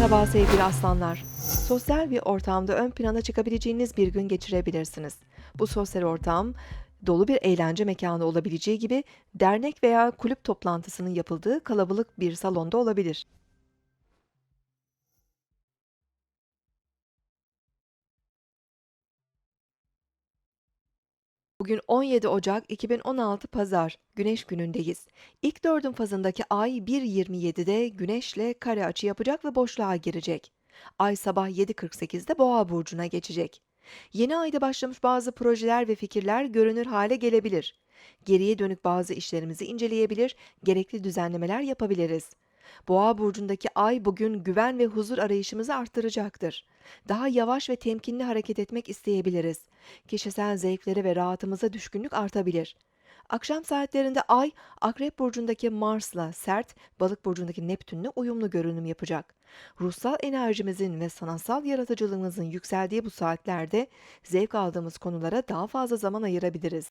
Merhaba sevgili aslanlar. Sosyal bir ortamda ön plana çıkabileceğiniz bir gün geçirebilirsiniz. Bu sosyal ortam dolu bir eğlence mekanı olabileceği gibi dernek veya kulüp toplantısının yapıldığı kalabalık bir salonda olabilir. Bugün 17 Ocak 2016 Pazar, Güneş günündeyiz. İlk dördün fazındaki ay 1.27'de Güneş'le kare açı yapacak ve boşluğa girecek. Ay sabah 7.48'de Boğa burcuna geçecek. Yeni ayda başlamış bazı projeler ve fikirler görünür hale gelebilir. Geriye dönük bazı işlerimizi inceleyebilir, gerekli düzenlemeler yapabiliriz. Boğa burcundaki ay bugün güven ve huzur arayışımızı arttıracaktır. Daha yavaş ve temkinli hareket etmek isteyebiliriz. Kişisel zevklere ve rahatımıza düşkünlük artabilir. Akşam saatlerinde Ay, Akrep burcundaki Mars'la sert, Balık burcundaki Neptün'le uyumlu görünüm yapacak. Ruhsal enerjimizin ve sanatsal yaratıcılığımızın yükseldiği bu saatlerde zevk aldığımız konulara daha fazla zaman ayırabiliriz.